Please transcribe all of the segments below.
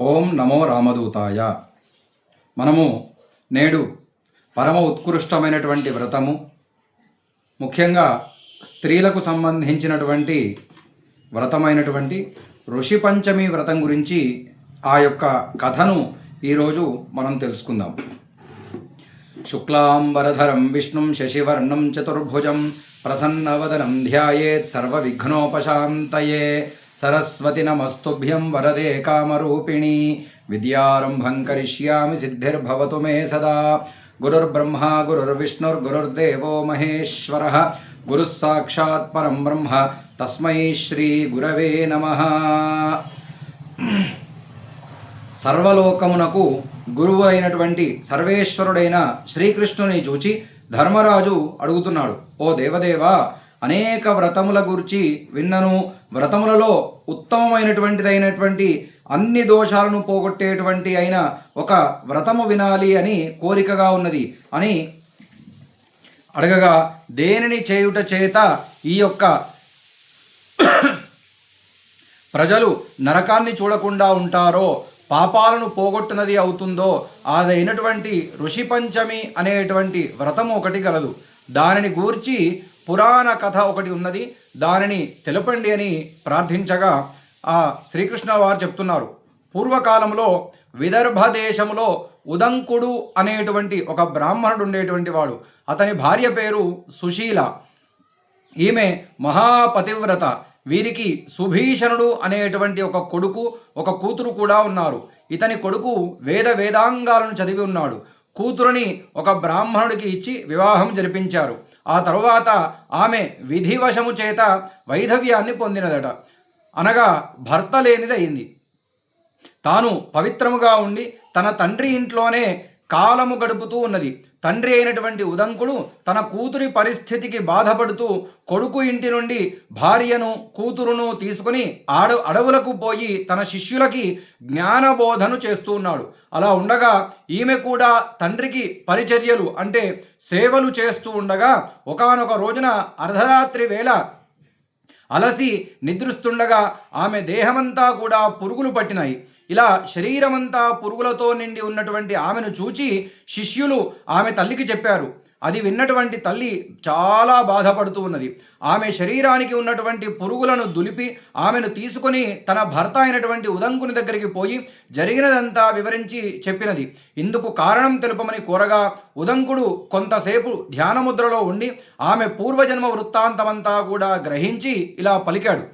ఓం నమో రామదూతాయ. మనము నేడు పరమ ఉత్కృష్టమైనటువంటి వ్రతము ముఖ్యంగా స్త్రీలకు సంబంధించినటువంటి వ్రతమైనటువంటి ఋషి పంచమి వ్రతం గురించి ఆ యొక్క కథను ఈరోజు మనం తెలుసుకుందాం. శుక్లాంబరధరం విష్ణుం శశివర్ణం చతుర్భుజం ప్రసన్నవదనం ధ్యాయేత్ సర్వవిఘ్నోపశాంతయే. సరస్వతి నమస్తుభ్యం వరదే కామరూపిణి. విద్యారంభం కరిష్యామి సిద్ధిర్భవతు మే సదా. గురుర్బ్రహ్మ గురుర్విష్ణుర్గురుర్దేవో మహేశ్వర. గురుः సాక్షాత్ పరం బ్రహ్మ. తస్మై శ్రీ గురవే నమః. సర్వలోకమునకు గురువు అయినటువంటి సర్వేశ్వరుడైన శ్రీకృష్ణుని చూచి ధర్మరాజు అడుగుతున్నాడు ఓ దేవదేవా అనేక వ్రతముల గురించి విన్నను. వ్రతములలో ఉత్తమమైనటువంటిదైనటువంటి అన్ని దోషాలను పోగొట్టేటువంటి అయిన ఒక వ్రతము వినాలి అని కోరికగా ఉన్నది. అని అడగగా దేనిని చేయుట చేత ఈ యొక్క ప్రజలు నరకాన్ని చూడకుండా ఉంటారో పాపాలను పోగొట్టునది అవుతుందో అదైనటువంటి ఋషి పంచమి అనేటువంటి వ్రతము ఒకటి కలదు దానిని గూర్చి పురాణ కథ ఒకటి ఉన్నది. దానిని తెలుపండి అని ప్రార్థించగా ఆ శ్రీకృష్ణ వారు చెప్తున్నారు. పూర్వకాలంలో విదర్భ దేశంలో ఉదంకుడు అనేటువంటి ఒక బ్రాహ్మణుడు ఉండేటువంటి వాడు. అతని భార్య పేరు సుశీల. ఈమె మహాపతివ్రత. వీరికి సుభీషణుడు అనేటువంటి ఒక కొడుకు ఒక కూతురు కూడా ఉన్నారు. ఇతని కొడుకు వేద వేదాంగాలను చదివి ఉన్నాడు. కూతురుని ఒక బ్రాహ్మణుడికి ఇచ్చి వివాహం జరిపించారు. ఆ తరువాత ఆమె విధివశము చేత వైధవ్యాన్ని పొందినదట. అనగా భర్త లేనిదయింది. తాను పవిత్రముగా ఉండి తన తండ్రి ఇంట్లోనే కాలము గడుపుతూ ఉన్నది. తండ్రి అయినటువంటి ఉదంకుడు తన కూతురి పరిస్థితికి బాధపడుతూ కొడుకు ఇంటి నుండి భార్యను కూతురును తీసుకుని ఆడ అడవులకు పోయి తన శిష్యులకి జ్ఞానబోధను చేస్తూ ఉన్నాడు. అలా ఉండగా ఈమె కూడా తండ్రికి పరిచర్యలు అంటే సేవలు చేస్తూ ఉండగా ఒకానొక రోజున అర్ధరాత్రి వేళ అలసి నిద్రిస్తుండగా ఆమె దేహమంతా కూడా పురుగులు పట్టినాయి. ఇలా శరీరమంతా పురుగులతో నిండి ఉన్నటువంటి ఆమెను చూచి శిష్యులు ఆమె తల్లికి చెప్పారు అది విన్నటువంటి తల్లి చాలా బాధపడుతూ ఉన్నది. ఆమె శరీరానికి ఉన్నటువంటి పురుగులను దులిపి ఆమెను తీసుకొని తన భర్త అయినటువంటి ఉదంకుని దగ్గరికి పోయి జరిగినదంతా వివరించి చెప్పినది. ఇందుకు కారణం తెలుపమని కోరగా ఉదంకుడు కొంతసేపు ధ్యానముద్రలో ఉండి ఆమె పూర్వజన్మ వృత్తాంతమంతా కూడా గ్రహించి ఇలా పలికాడు.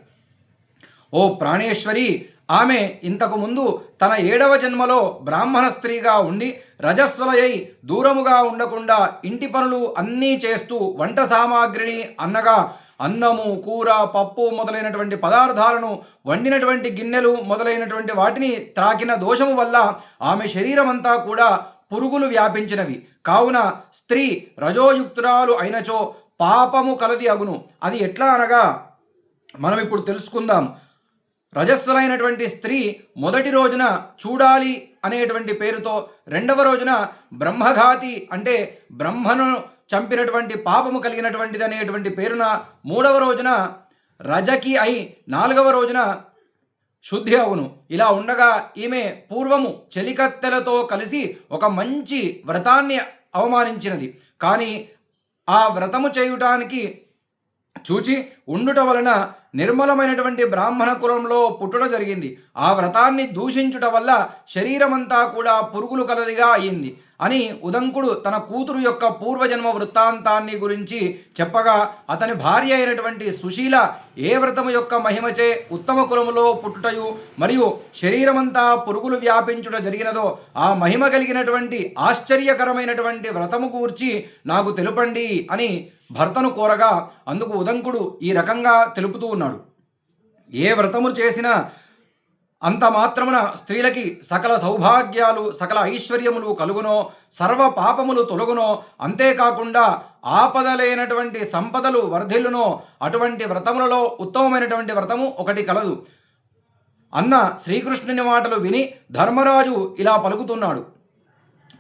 ఓ ప్రాణేశ్వరి ఆమె ఇంతకుముందు తన ఏడవ జన్మలో బ్రాహ్మణ స్త్రీగా ఉండి రజస్వలయై దూరముగా ఉండకుండా ఇంటి పనులు అన్నీ చేస్తూ వంట సామాగ్రిని అన్నగా అన్నము కూర పప్పు మొదలైనటువంటి పదార్థాలను వండినటువంటి గిన్నెలు మొదలైనటువంటి వాటిని త్రాకిన దోషము వల్ల ఆమె శరీరమంతా కూడా పురుగులు వ్యాపించినవి. కావున స్త్రీ రజోయుక్తురాలు అయినచో పాపము కలది అగును. అది ఎట్లా అనగా మనం ఇప్పుడు తెలుసుకుందాం. రజస్సులైనటువంటి స్త్రీ మొదటి రోజున చూడాలి అనేటువంటి పేరుతో రెండవ రోజున బ్రహ్మఘాతి అంటే బ్రహ్మను చంపినటువంటి పాపము కలిగినటువంటిది అనేటువంటి పేరున మూడవ రోజున రజకి అయి నాలుగవ రోజున శుద్ధి అవును. ఇలా ఉండగా ఈమె పూర్వము చెలికత్తెలతో కలిసి ఒక మంచి వ్రతాన్ని అవమానించినది. కానీ ఆ వ్రతము చేయుటానికి చూచి ఉండుట వలన నిర్మలమైనటువంటి బ్రాహ్మణ కులంలో పుట్టుట జరిగింది. ఆ వ్రతాన్ని దూషించుట వల్ల శరీరమంతా కూడా పురుగులు కలదిగా అయింది. అని ఉదంకుడు తన కూతురు యొక్క పూర్వజన్మ వృత్తాంతాన్ని గురించి చెప్పగా అతని భార్య అయినటువంటి సుశీల ఏ వ్రతము యొక్క మహిమచే ఉత్తమ కులములో పుట్టుటయు మరియు శరీరమంతా పురుగులు వ్యాపించుట జరిగినదో ఆ మహిమ కలిగినటువంటి ఆశ్చర్యకరమైనటువంటి వ్రతము కూర్చి నాకు తెలుపండి అని భర్తను కోరగా అందుకు ఉదంకుడు ఈ రకంగా తెలుపుతూ ఉన్నాడు. ఏ వ్రతము చేసినా అంత మాత్రమున స్త్రీలకి సకల సౌభాగ్యాలు సకల ఐశ్వర్యములు కలుగునో సర్వ పాపములు తొలగునో అంతేకాకుండా ఆపదలైనటువంటి సంపదలు వర్ధిల్లునో అటువంటి వ్రతములలో ఉత్తమమైనటువంటి వ్రతము ఒకటి కలదు. అన్న శ్రీకృష్ణుని మాటలు విని ధర్మరాజు ఇలా పలుకుతున్నాడు.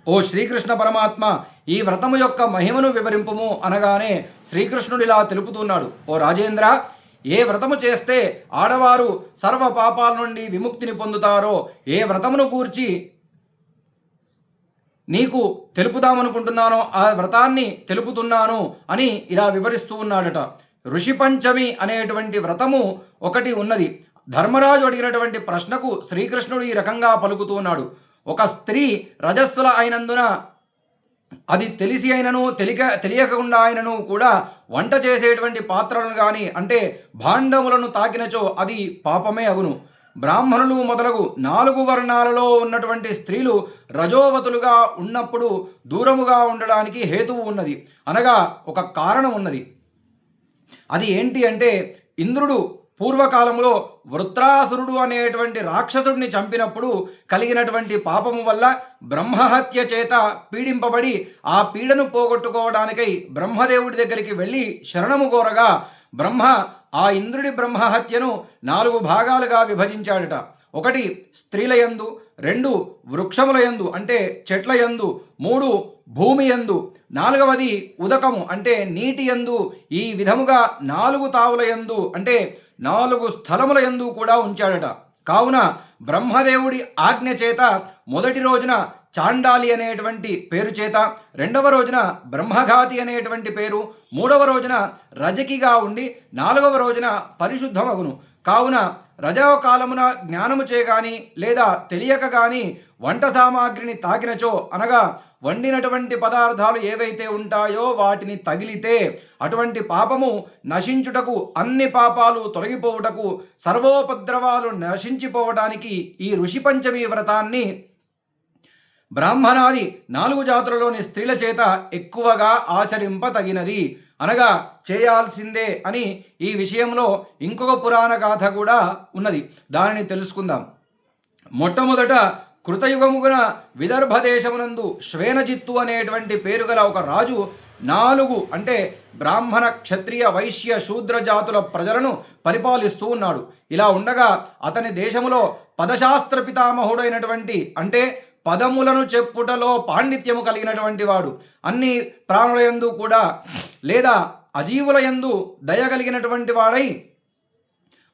ఓ శ్రీకృష్ణ పరమాత్మ ఈ వ్రతము యొక్క మహిమను వివరింపుము అనగానే శ్రీకృష్ణుడు ఇలా తెలుపుతున్నాడు. ఓ రాజేంద్ర ఏ వ్రతము చేస్తే ఆడవారు సర్వ పాపాల నుండి విముక్తిని పొందుతారో ఏ వ్రతమును గూర్చి నీకు తెలుపుదామనుకుంటున్నానో ఆ వ్రతాన్ని తెలుపుతున్నాను అని ఇలా వివరిస్తూ ఉన్నాడట. ఋషి పంచమి అనేటువంటి వ్రతము ఒకటి ఉన్నది. ధర్మరాజు అడిగినటువంటి ప్రశ్నకు శ్రీకృష్ణుడు ఈ రకంగా పలుకుతూ ఉన్నాడు. ఒక స్త్రీ రజస్సుల అయినందున అది తెలిసి అయినను తెలియక తెలియకుండా అయినను కూడా వంట చేసేటువంటి పాత్రలను కానీ అంటే భాండములను తాకినచో అది పాపమే అగును. బ్రాహ్మణులు మొదలగు నాలుగు వర్ణాలలో ఉన్నటువంటి స్త్రీలు రజోవతులుగా ఉన్నప్పుడు దూరముగా ఉండడానికి హేతువు ఉన్నది. అనగా ఒక కారణం ఉన్నది. అది ఏంటి అంటే ఇంద్రుడు పూర్వకాలంలో వృత్రాసురుడు అనేటువంటి రాక్షసుడిని చంపినప్పుడు కలిగినటువంటి పాపము వల్ల బ్రహ్మహత్య చేత పీడింపబడి ఆ పీడను పోగొట్టుకోవడానికై బ్రహ్మదేవుడి దగ్గరికి వెళ్ళి శరణము కోరగా బ్రహ్మ ఆ ఇంద్రుడి బ్రహ్మహత్యను నాలుగు భాగాలుగా విభజించాడట. ఒకటి స్త్రీల యందు రెండు వృక్షముల యందు అంటే చెట్ల యందు మూడు భూమి యందు నాలుగవది ఉదకము అంటే నీటి యందు ఈ విధముగా నాలుగు తావుల యందు అంటే నాలుగు స్థలముల యందు కూడా ఉంచాడట. కావున బ్రహ్మదేవుడి ఆజ్ఞ చేత మొదటి రోజున చాండాలి అనేటువంటి పేరు చేత రెండవ రోజున బ్రహ్మఘాతి అనేటువంటి పేరు మూడవ రోజున రజకిగా ఉండి నాలుగవ రోజున పరిశుద్ధమగును. కావున రజాకాలమున జ్ఞానము చేయగాని లేదా తెలియక గాని వంట సామాగ్రిని తాకినచో అనగా వండినటువంటి పదార్థాలు ఏవైతే ఉంటాయో వాటిని తగిలితే అటువంటి పాపము నశించుటకు అన్ని పాపాలు తొలగిపోవుటకు సర్వోపద్రవాలు నశించిపోవడానికి ఈ ఋషి పంచమి వ్రతాన్ని బ్రాహ్మణాది నాలుగు జాతులలోని స్త్రీల చేత ఎక్కువగా ఆచరింపతగినది అనగా చేయాల్సిందే అని ఈ విషయంలో ఇంకొక పురాణ గాథ కూడా ఉన్నది. దానిని తెలుసుకుందాం. మొట్టమొదట కృతయుగముగున విదర్భ దేశమునందు శ్వేనజిత్తు అనేటువంటి పేరు గల ఒక రాజు నాలుగు అంటే బ్రాహ్మణ క్షత్రియ వైశ్య శూద్ర జాతుల ప్రజలను పరిపాలిస్తూ ఉన్నాడు. ఇలా ఉండగా అతని దేశంలో పదశాస్త్ర పితామహుడైనటువంటి అంటే పదములను చెప్పుటలో పాండిత్యము కలిగినటువంటి వాడు. అన్ని ప్రాణులయందు కూడా లేదా అజీవుల యందు దయ కలిగినటువంటి వాడై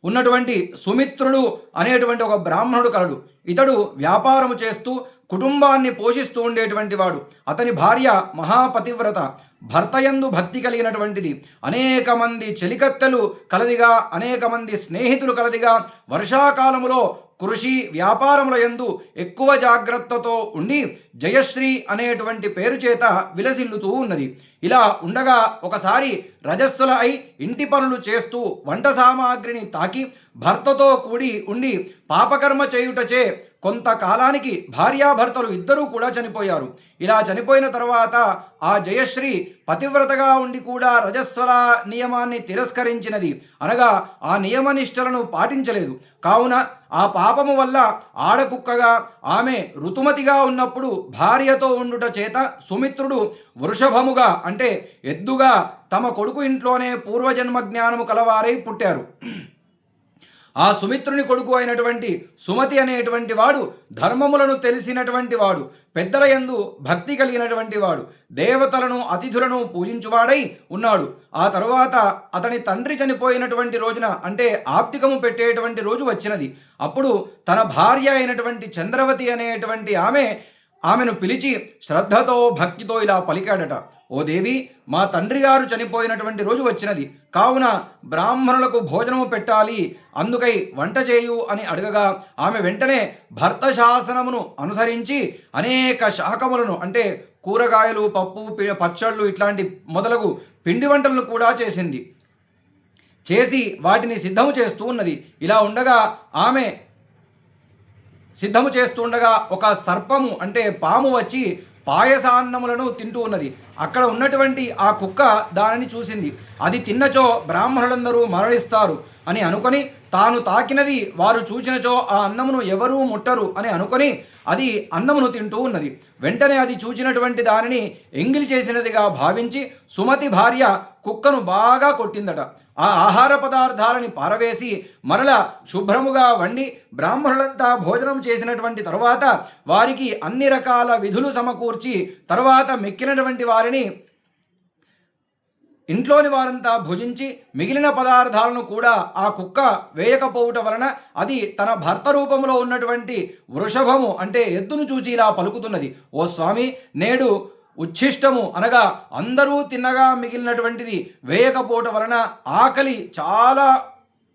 ఉన్నటువంటి సుమిత్రుడు అనేటువంటి ఒక బ్రాహ్మణుడు కలడు. ఇతడు వ్యాపారము చేస్తూ కుటుంబాన్ని పోషిస్తూ ఉండేటువంటి వాడు. అతని భార్య మహాపతివ్రత. భర్తయందు భక్తి కలిగినటువంటిది. అనేక మంది చెలికత్తెలు కలదిగా అనేక మంది స్నేహితులు కలదిగా వర్షాకాలములో కృషి వ్యాపారముల ఎందు ఎక్కువ జాగ్రత్తతో ఉండి జయశ్రీ అనేటువంటి పేరు చేత విలసిల్లుతూ ఉన్నది. ఇలా ఉండగా ఒకసారి రజస్సుల అయి ఇంటి పనులు చేస్తూ వంట సామాగ్రిని తాకి భర్తతో కూడి ఉండి పాపకర్మ చేయుటచే కొంతకాలానికి భార్యాభర్తలు ఇద్దరూ కూడా చనిపోయారు. ఇలా చనిపోయిన తర్వాత ఆ జయశ్రీ పతివ్రతగా ఉండి కూడా రజస్వల నియమాన్ని తిరస్కరించినది. అనగా ఆ నియమనిష్టలను పాటించలేదు. కావున ఆ పాపము వల్ల ఆడకుక్కగా ఆమె ఋతుమతిగా ఉన్నప్పుడు భార్యతో ఉండుట చేత సుమిత్రుడు వృషభముగా అంటే ఎద్దుగా తమ కొడుకు ఇంట్లోనే పూర్వజన్మ జ్ఞానము కలవారై పుట్టారు. ఆ సుమిత్రుని కొడుకు అయినటువంటి సుమతి అనేటువంటి వాడు ధర్మములను తెలిసినటువంటి వాడు పెద్దల యందు భక్తి కలిగినటువంటి వాడు దేవతలను అతిథులను పూజించువాడై ఉన్నాడు. ఆ తరువాత అతని తండ్రి చనిపోయినటువంటి రోజున అంటే ఆప్తికము పెట్టేటువంటి రోజు వచ్చినది. అప్పుడు తన భార్య అయినటువంటి చంద్రవతి అనేటువంటి ఆమె ఆమెను పిలిచి శ్రద్ధతో భక్తితో ఇలా పలికాడట. ఓ దేవి మా తండ్రి గారు చనిపోయినటువంటి రోజు వచ్చినది. కావున బ్రాహ్మణులకు భోజనము పెట్టాలి. అందుకై వంట చేయు అని అడగగా ఆమె వెంటనే భర్త శాసనమును అనుసరించి అనేక శాఖములను అంటే కూరగాయలు పప్పు పచ్చళ్ళు ఇట్లాంటి మొదలగు పిండి వంటలను కూడా చేసింది. చేసి వాటిని సిద్ధము చేస్తూ ఉన్నది. ఇలా ఉండగా ఆమె సిద్ధము చేస్తుండగా ఒక సర్పము అంటే పాము వచ్చి పాయసాన్నములను తింటూ ఉన్నది. అక్కడ ఉన్నటువంటి ఆ కుక్క దానిని చూసింది. అది తిన్నచో బ్రాహ్మణులందరూ మరణిస్తారు అని అనుకొని తాను తాకినది వారు చూచినచో ఆ అన్నమును ఎవరూ ముట్టరు అని అనుకొని అది అన్నమును తింటూ ఉన్నది. వెంటనే అది చూచినటువంటి దానిని ఎంగిలి చేసినదిగా భావించి సుమతి భార్య కుక్కను బాగా కొట్టిందట. ఆ ఆహార పదార్థాలని పారవేసి మరల శుభ్రముగా వండి బ్రాహ్మణులంతా భోజనం చేసినటువంటి తరువాత వారికి అన్ని రకాల విధులు సమకూర్చి తరువాత మెక్కినటువంటి వారిని ఇంట్లోని వారంతా భుజించి మిగిలిన పదార్థాలను కూడా ఆ కుక్క వేయకపోవుట వలన అది తన భర్త రూపంలో ఉన్నటువంటి వృషభము అంటే ఎద్దును చూచి ఇలా పలుకుతున్నది. ఓ స్వామి నేడు ఉచ్ఛిష్టము అనగా అందరూ తిన్నగా మిగిలినటువంటిది వేయకపోవటం వలన ఆకలి చాలా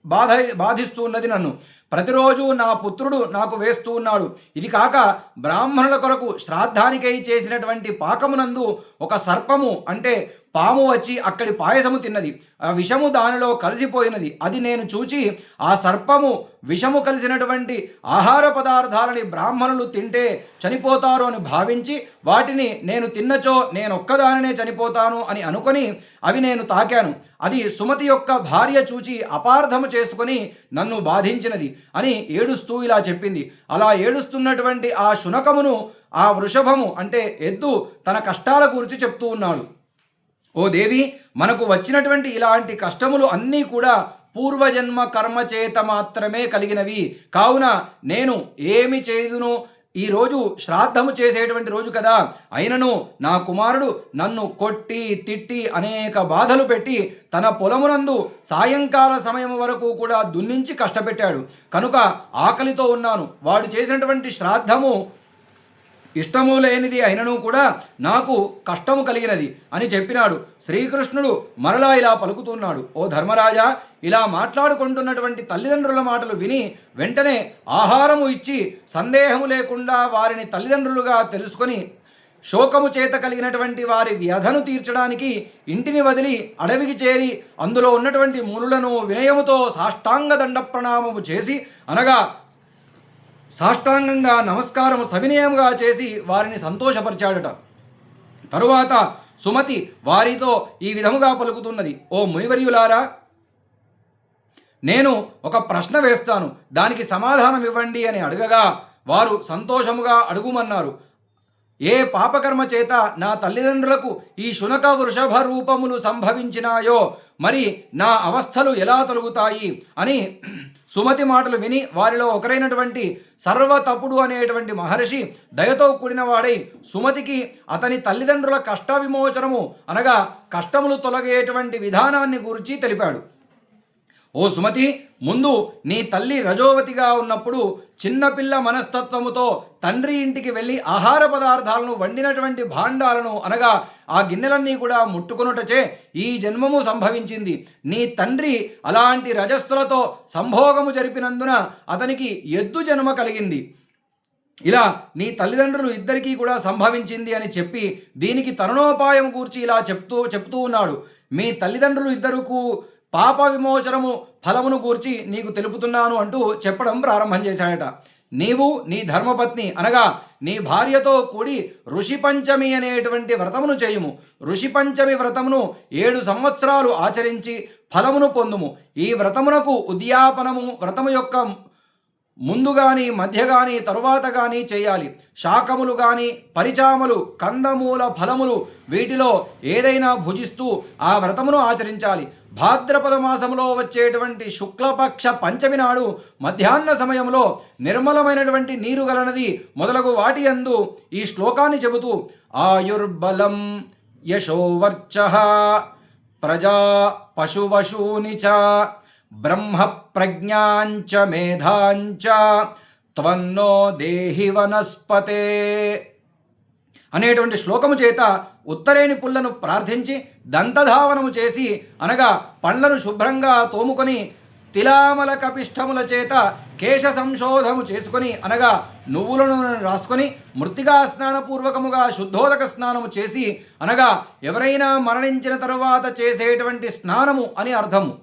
బాధ బాధిస్తూ ఉన్నది నన్ను. ప్రతిరోజు నా పుత్రుడు నాకు వేస్తూ ఉన్నాడు. ఇది కాక బ్రాహ్మణుల కొరకు శ్రాద్ధానికై చేసినటువంటి పాకమునందు ఒక సర్పము అంటే పాము వచ్చి అక్కడి పాయసము తిన్నది. ఆ విషము దానిలో కలిసిపోయినది. అది నేను చూచి ఆ సర్పము విషము కలిసినటువంటి ఆహార పదార్థాలని బ్రాహ్మణులు తింటే చనిపోతారు అని భావించి వాటిని నేను తిన్నచో నేను ఒక్కదానినే చనిపోతాను అని అనుకొని అవి నేను తాకాను. అది సుమతి యొక్క భార్య చూచి అపార్థము చేసుకొని నన్ను బాధించినది అని ఏడుస్తూ ఇలా చెప్పింది. అలా ఏడుస్తున్నటువంటి ఆ శునకమును ఆ వృషభము అంటే ఎద్దు తన కష్టాల గురించి చెప్తూ ఉన్నాడు. ఓ దేవి మనకు వచ్చినటువంటి ఇలాంటి కష్టములు అన్నీ కూడా పూర్వజన్మ కర్మ చేత మాత్రమే కలిగినవి. కావున నేను ఏమి చేదును ఈరోజు శ్రాద్ధము చేసేటువంటి రోజు కదా. అయినను నా కుమారుడు నన్ను కొట్టి తిట్టి అనేక బాధలు పెట్టి తన పొలమునందు సాయంకాల సమయం వరకు కూడా దున్నించి కష్టపెట్టాడు. కనుక ఆకలితో ఉన్నాను. వాడు చేసినటువంటి శ్రాద్ధము ఇష్టము లేనిది అయినను కూడా నాకు కష్టము కలిగినది అని చెప్పినాడు. శ్రీకృష్ణుడు మరలా ఇలా పలుకుతున్నాడు. ఓ ధర్మరాజా ఇలా మాట్లాడుకుంటున్నటువంటి తల్లిదండ్రుల మాటలు విని వెంటనే ఆహారము ఇచ్చి సందేహము లేకుండా వారిని తల్లిదండ్రులుగా తెలుసుకొని శోకము చేత కలిగినటువంటి వారి వ్యధను తీర్చడానికి ఇంటిని వదిలి అడవికి చేరి అందులో ఉన్నటువంటి మునులను వినయముతో సాష్టాంగ దండ ప్రణామము చేసి అనగా సాష్టాంగంగా నమస్కారం సవినయముగా చేసి వారిని సంతోషపరిచాడట. తరువాత సుమతి వారితో ఈ విధముగా పలుకుతున్నది. ఓ మునివర్యులారా నేను ఒక ప్రశ్న వేస్తాను. దానికి సమాధానం ఇవ్వండి అని అడగగా వారు సంతోషముగా అడుగుమన్నారు. ఏ పాపకర్మ చేత నా తల్లిదండ్రులకు ఈ శునక వృషభ రూపములు సంభవించినాయో? మరి నా అవస్థలు ఎలా తొలుగుతాయి? అని సుమతి మాటలు విని వారిలో ఒకరైనటువంటి సర్వతపుడు అనేటువంటి మహర్షి దయతో కూడినవాడై సుమతికి అతని తల్లిదండ్రుల కష్ట విమోచనము అనగా కష్టములు తొలగేటువంటి విధానాన్ని గురించి తెలిపాడు. ఓ సుమతి ముందు నీ తల్లి రజోవతిగా ఉన్నప్పుడు చిన్నపిల్ల మనస్తత్వముతో తండ్రి ఇంటికి వెళ్ళి ఆహార పదార్థాలను వండినటువంటి భాండాలను అనగా ఆ గిన్నెలన్నీ కూడా ముట్టుకొనుటచే ఈ జన్మము సంభవించింది. నీ తండ్రి అలాంటి రజస్సులతో సంభోగము జరిపినందున అతనికి ఎద్దు జన్మ కలిగింది. ఇలా నీ తల్లిదండ్రులు ఇద్దరికీ కూడా సంభవించింది అని చెప్పి దీనికి తరుణోపాయం కూర్చి ఇలా చెప్తూ చెప్తూ ఉన్నాడు. మీ తల్లిదండ్రులు ఇద్దరుకు పాప విమోచనము ఫలమును గూర్చి నీకు తెలుపుతున్నాను అంటూ చెప్పడం ప్రారంభం చేశాడట. నీవు నీ ధర్మపత్ని అనగా నీ భార్యతో కూడి ఋషి పంచమి అనేటువంటి వ్రతమును చేయుము. ఋషి పంచమి వ్రతమును ఏడు సంవత్సరాలు ఆచరించి ఫలమును పొందుము. ఈ వ్రతమునకు ఉద్యాపనము వ్రతము యొక్క ముందు కానీ మధ్య కానీ తరువాత కానీ చేయాలి. శాకములు కానీ పరిచామలు కందమూల ఫలములు వీటిలో ఏదైనా భుజిస్తూ ఆ వ్రతమును ఆచరించాలి. భాద్రపద మాసంలో వచ్చేటువంటి శుక్లపక్ష పంచమి నాడు మధ్యాహ్న సమయంలో నిర్మలమైనటువంటి నీరు గలనది మొదలగు వాటి అందు ఈ శ్లోకాన్ని చెబుతూ ఆయుర్బలం యశోవర్చ ప్రజా పశువశూని చ బ్రహ్మ ప్రజ్ఞాంచ మేధాంచ త్వన్నో దేహి వనస్పతే అనేటువంటి శ్లోకము చేత ఉత్తరేణి పుల్లను ప్రార్థించి దంతధావనము చేసి అనగా పండ్లను శుభ్రంగా తోముకొని తిలామల కపిష్టముల చేత కేశ సంశోధము చేసుకొని అనగా నువ్వులను రాసుకొని మృతిగా స్నానపూర్వకముగా శుద్ధోదక స్నానము చేసి అనగా ఎవరైనా మరణించిన తరువాత చేసేటువంటి స్నానము అని అర్థము.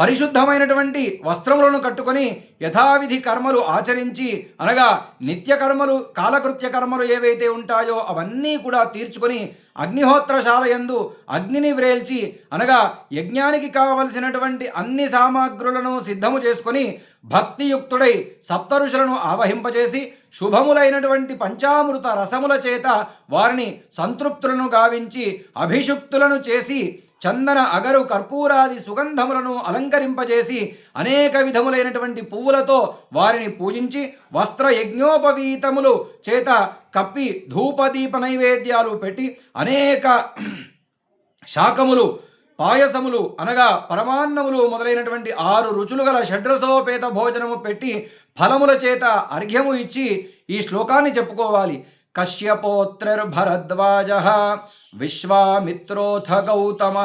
పరిశుద్ధమైనటువంటి వస్త్రములను కట్టుకొని యథావిధి కర్మలు ఆచరించి అనగా నిత్య కర్మలు కాలకృత్య కర్మలు ఏవైతే ఉంటాయో అవన్నీ కూడా తీర్చుకొని అగ్నిహోత్రశాల యందు అగ్నిని వ్రేల్చి అనగా యజ్ఞానికి కావలసినటువంటి అన్ని సామాగ్రులను సిద్ధము చేసుకొని భక్తియుక్తుడై సప్తఋషులను ఆవహింపజేసి శుభములైనటువంటి పంచామృత రసముల చేత వారిని సంతృప్తులను గావించి అభిషుక్తులను చేసి చందన అగరు కర్పూరాది సుగంధములను అలంకరింపజేసి అనేక విధములైనటువంటి పువ్వులతో వారిని పూజించి వస్త్ర యజ్ఞోపవీతములు చేత కప్పి ధూపదీప నైవేద్యాలు పెట్టి అనేక శాకములు పాయసములు అనగా పరమాన్నములు మొదలైనటువంటి ఆరు రుచులు గల షడ్రసోపేత భోజనము పెట్టి ఫలముల చేత అర్ఘ్యము ఇచ్చి ఈ శ్లోకాన్ని చెప్పుకోవాలి. కశ్యపోత్రర్భరద్వాజ విశ్వామిత్రోథ గౌతమ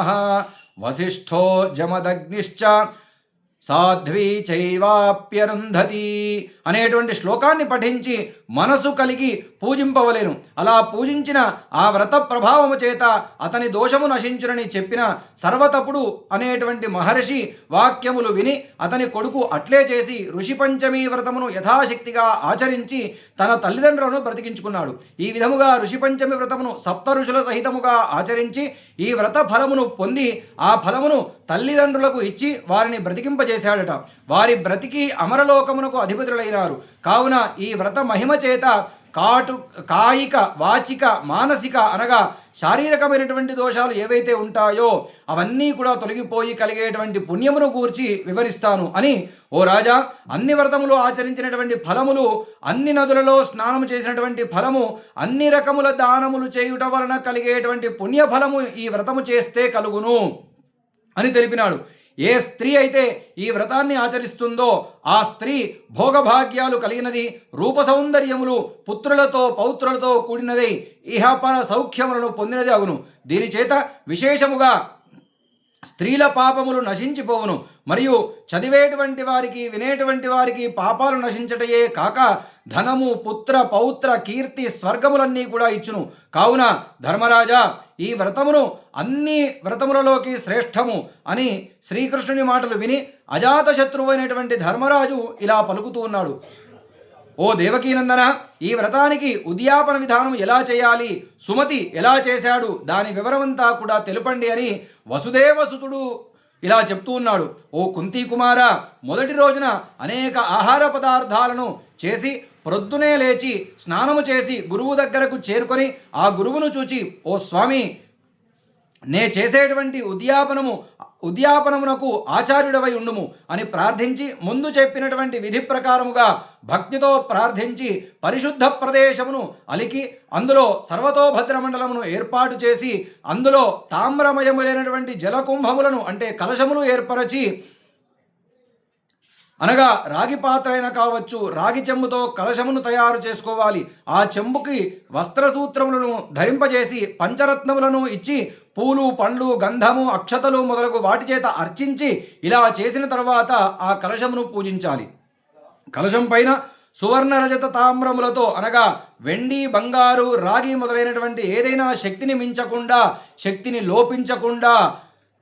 వసిష్ఠో జమదగ్నిశ్చ సాధ్వీ చైవాప్యరుంధతి అనేటువంటి శ్లోకాన్ని పఠించి మనసు కలిగి పూజింపవలేను. అలా పూజించిన ఆ వ్రత ప్రభావము చేత అతని దోషము నశించునని చెప్పిన సర్వతపుడు అనేటువంటి మహర్షి వాక్యములు విని అతని కొడుకు అట్లే చేసి ఋషి పంచమీ వ్రతమును యథాశక్తిగా ఆచరించి తన తల్లిదండ్రులను బ్రతికించుకున్నాడు. ఈ విధముగా ఋషి పంచమి వ్రతమును సప్త ఋషుల సహితముగా ఆచరించి ఈ వ్రత ఫలమును పొంది ఆ ఫలమును తల్లిదండ్రులకు ఇచ్చి వారిని బ్రతికింపజేశాడట. వారి బ్రతికి అమరలోకమునకు అధిపతులైనారు. కావున ఈ వ్రత మహిమ చేత కాటు కాయిక వాచిక మానసిక అనగా శారీరకమైనటువంటి దోషాలు ఏవైతే ఉంటాయో అవన్నీ కూడా తొలగిపోయి కలిగేటువంటి పుణ్యమును గూర్చి వివరిస్తాను అని ఓ రాజా అన్ని వ్రతములు ఆచరించినటువంటి ఫలములు అన్ని నదులలో స్నానము చేసినటువంటి ఫలము అన్ని రకముల దానములు చేయుట వలన కలిగేటువంటి పుణ్యఫలము ఈ వ్రతము చేస్తే కలుగును అని తెలిపినాడు. ఏ స్త్రీ అయితే ఈ వ్రతాన్ని ఆచరిస్తుందో ఆ స్త్రీ భోగభాగ్యాలు కలిగినది రూప సౌందర్యములు పుత్రులతో పౌత్రులతో కూడినదై ఇహపర సౌఖ్యములను పొందినది అగును. దీని చేత విశేషముగా స్త్రీల పాపములు నశించిపోవును. మరియు చదివేటువంటి వారికి వినేటువంటి వారికి పాపాలు నశించటయే కాక ధనము పుత్ర పౌత్ర కీర్తి స్వర్గములన్నీ కూడా ఇచ్చును. కావున ధర్మరాజా ఈ వ్రతమును అన్ని వ్రతములలోకి శ్రేష్టము అని శ్రీకృష్ణుని మాటలు విని అజాతశత్రువు అయినటువంటి ధర్మరాజు ఇలా పలుకుతూ ఉన్నాడు. ఓ దేవకీనందన ఈ వ్రతానికి ఉద్యాపన విధానం ఎలా చేయాలి? సుమతి ఎలా చేశాడు? దాని వివరమంతా కూడా తెలుపండి అని వసుదేవసుతుడు ఇలా చెప్తూ ఉన్నాడు. ఓ కుంతి కుమార మొదటి రోజున అనేక ఆహార పదార్థాలను చేసి ప్రొద్దునే లేచి స్నానము చేసి గురువు దగ్గరకు చేరుకొని ఆ గురువును చూచి ఓ స్వామి నే చేసేటువంటి ఉద్యాపనము ఉద్యాపనమునకు ఆచార్యుడవై ఉండుము అని ప్రార్థించి ముందు చెప్పినటువంటి విధి ప్రకారముగా భక్తితో ప్రార్థించి పరిశుద్ధ ప్రదేశమును అలికి అందులో సర్వతోభద్రమండలమును ఏర్పాటు చేసి అందులో తామ్రమయములైనటువంటి జలకుంభములను అంటే కలశములు ఏర్పరచి అనగా రాగి పాత్ర అయినా కావచ్చు రాగి చెంబుతో కలశమును తయారు చేసుకోవాలి. ఆ చెంబుకి వస్త్రసూత్రములను ధరింపజేసి పంచరత్నములను ఇచ్చి పూలు పండ్లు గంధము అక్షతలు మొదలగు వాటి చేత అర్చించి ఇలా చేసిన తర్వాత ఆ కలశమును పూజించాలి. కలశం పైన సువర్ణ రజత తామ్రములతో అనగా వెండి బంగారు రాగి మొదలైనటువంటి ఏదైనా శక్తిని మించకుండా శక్తిని లోపించకుండా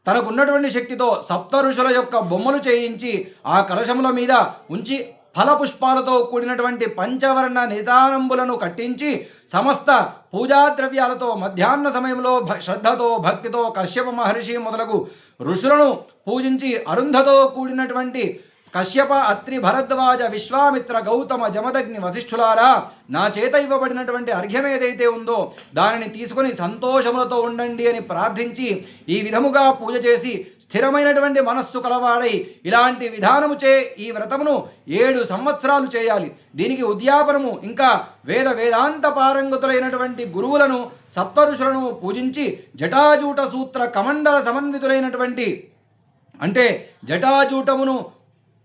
తనకున్నటువంటి శక్తితో సప్త ఋషుల యొక్క బొమ్మలు చేయించి ఆ కలశముల మీద ఉంచి ఫలపుష్పాలతో కూడినటువంటి పంచవర్ణ నిదానంబులను కట్టించి సమస్త పూజా ద్రవ్యాలతో మధ్యాహ్న సమయంలో శ్రద్ధతో భక్తితో కశ్యప మహర్షి మొదలగు ఋషులను పూజించి అరుంధతో కూడినటువంటి కశ్యప అత్రి భరద్వాజ విశ్వామిత్ర గౌతమ జమదగ్ని వశిష్ఠులారా నా చేత ఇవ్వబడినటువంటి అర్ఘ్యం ఏదైతే ఉందో దానిని తీసుకొని సంతోషములతో ఉండండి అని ప్రార్థించి ఈ విధముగా పూజ చేసి స్థిరమైనటువంటి మనస్సు కలవాడై ఇలాంటి విధానము చే ఈ వ్రతమును ఏడు సంవత్సరాలు చేయాలి. దీనికి ఉద్యాపనము ఇంకా వేద వేదాంత పారంగతులైనటువంటి గురువులను సప్తరుషులను పూజించి జటాజూట సూత్ర కమండల సమన్వితులైనటువంటి అంటే జటాజూటమును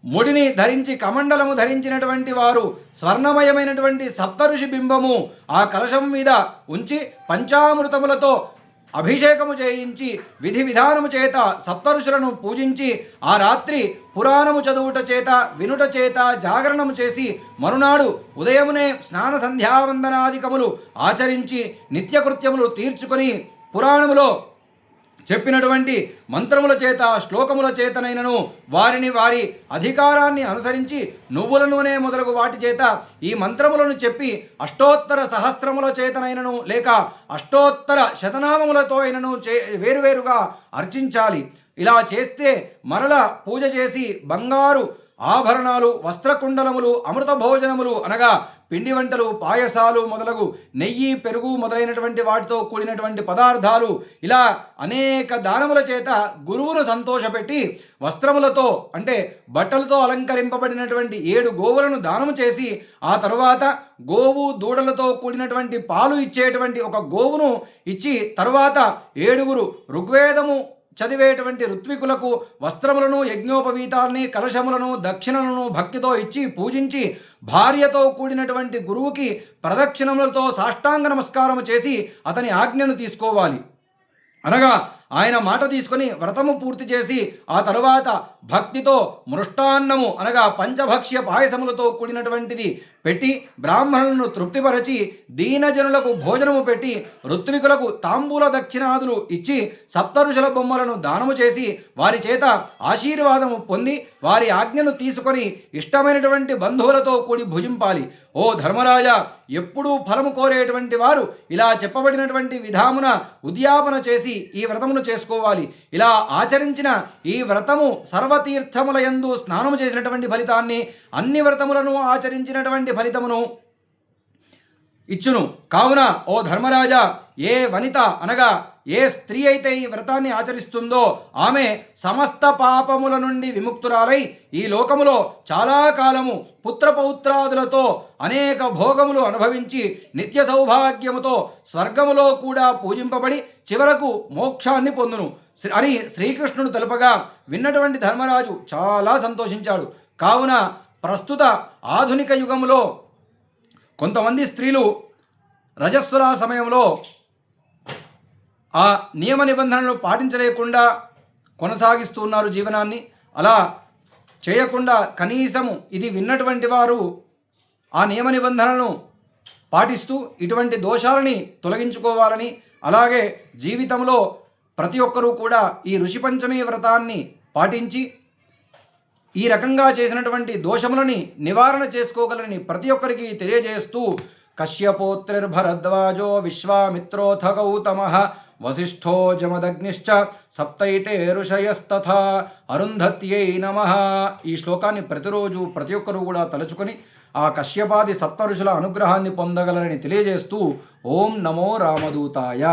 ముడిని ధరించి కమండలము ధరించినటువంటి వారు స్వర్ణమయమైనటువంటి సప్తఋషి బింబము ఆ కలశం మీద ఉంచి పంచామృతములతో అభిషేకము చేయించి విధి విధానము చేత సప్తఋషులను పూజించి ఆ రాత్రి పురాణము చదువుట చేత వినుట చేత జాగరణము చేసి మరునాడు ఉదయమునే స్నాన సంధ్యావందనాధికములు ఆచరించి నిత్యకృత్యములు తీర్చుకొని పురాణములో చెప్పినటువంటి మంత్రముల చేత శ్లోకముల చేతనైనను వారిని వారి అధికారాన్ని అనుసరించి నువ్వుల నూనె మొదలగు వాటి చేత ఈ మంత్రములను చెప్పి అష్టోత్తర సహస్రముల చేతనైనను లేక అష్టోత్తర శతనామములతో అయినను చే వేరువేరుగా అర్చించాలి. ఇలా చేస్తే మరల పూజ చేసి బంగారు ఆభరణాలు వస్త్రకుండలములు అమృత భోజనములు అనగా పిండి వంటలు పాయసాలు మొదలగు నెయ్యి పెరుగు మొదలైనటువంటి వాటితో కూడినటువంటి పదార్థాలు ఇలా అనేక దానముల చేత గురువును సంతోషపెట్టి వస్త్రములతో అంటే బట్టలతో అలంకరింపబడినటువంటి ఏడు గోవులను దానము చేసి ఆ తరువాత గోవు దూడలతో కూడినటువంటి పాలు ఇచ్చేటువంటి ఒక గోవును ఇచ్చి తరువాత ఏడుగురు ఋగ్వేదము చదివేటువంటి ఋత్వికులకు వస్త్రములను యజ్ఞోపవీతాల్ని కలశములను దక్షిణలను భక్తితో ఇచ్చి పూజించి భార్యతో కూడినటువంటి గురువుకి ప్రదక్షిణములతో సాష్టాంగ నమస్కారము చేసి అతని ఆజ్ఞను తీసుకోవాలి. అనగా ఆయన మాట తీసుకొని వ్రతము పూర్తి చేసి ఆ తరువాత భక్తితో మృష్టాన్నము అనగా పంచభక్ష్య పాయసములతో కూడినటువంటిది పెట్టి బ్రాహ్మణులను తృప్తిపరచి దీనజనులకు భోజనము పెట్టి ఋత్వికులకు తాంబూల దక్షిణాదులు ఇచ్చి సప్తరుషుల బొమ్మలను దానము చేసి వారి చేత ఆశీర్వాదము పొంది వారి ఆజ్ఞను తీసుకొని ఇష్టమైనటువంటి బంధువులతో కూడి భుజింపాలి. ఓ ధర్మరాజా ఎప్పుడూ ఫలము కోరేటువంటి వారు ఇలా చెప్పబడినటువంటి విధామున ఉద్యాపన చేసి ఈ వ్రతమును చేసుకోవాలి. ఇలా ఆచరించిన ఈ వ్రతము సర్వతీర్థముల యందు స్నానము చేసినటువంటి ఫలితాన్ని అన్ని వ్రతములను ఆచరించినటువంటి ఫలితమును ఇచ్చును. కావున ఓ ధర్మరాజా ఏ వనిత అనగా ఏ స్త్రీ అయితే ఈ వ్రతాన్ని ఆచరిస్తుందో ఆమె సమస్త పాపముల నుండి విముక్తురాలై ఈ లోకములో చాలా కాలము పుత్రపౌత్రాదులతో అనేక భోగములు అనుభవించి నిత్య సౌభాగ్యముతో స్వర్గములో కూడా పూజింపబడి చివరకు మోక్షాన్ని పొందును. శ్రీ- అని శ్రీకృష్ణుడు తెలుపగా విన్నటువంటి ధర్మరాజు చాలా సంతోషించాడు. కావున ప్రస్తుత ఆధునిక యుగములో కొంతమంది స్త్రీలు రజస్వల సమయంలో ఆ నియమ నిబంధనలు పాటించలేకుండా కొనసాగిస్తున్నారు జీవనాన్ని. అలా చేయకుండా కనీసము ఇది విన్నటువంటి వారు ఆ నియమ నిబంధనలను పాటిస్తూ ఇటువంటి దోషాలని తొలగించుకోవాలని అలాగే జీవితంలో ప్రతి ఒక్కరూ కూడా ఈ ఋషి పంచమి వ్రతాన్ని పాటించి ఈ రకంగా చేసినటువంటి దోషములని నివారణ చేసుకోగలని ప్రతి ఒక్కరికి తెలియజేస్తూ కశ్యపోత్రిర్భరద్వాజో విశ్వామిత్రోథ గౌతమ వసిష్ఠో జమదగ్నిశ్చ సప్తైటే ఋషయస్తథ అరుంధత్యై నమ. ఈ శ్లోకాన్ని ప్రతిరోజు ప్రతి ఒక్కరూ కూడా తలుచుకొని ఆ కశ్యపాది సప్త ఋషుల అనుగ్రహాన్ని పొందగలరని తెలియజేస్తూ ఓం నమో రామదూతాయ.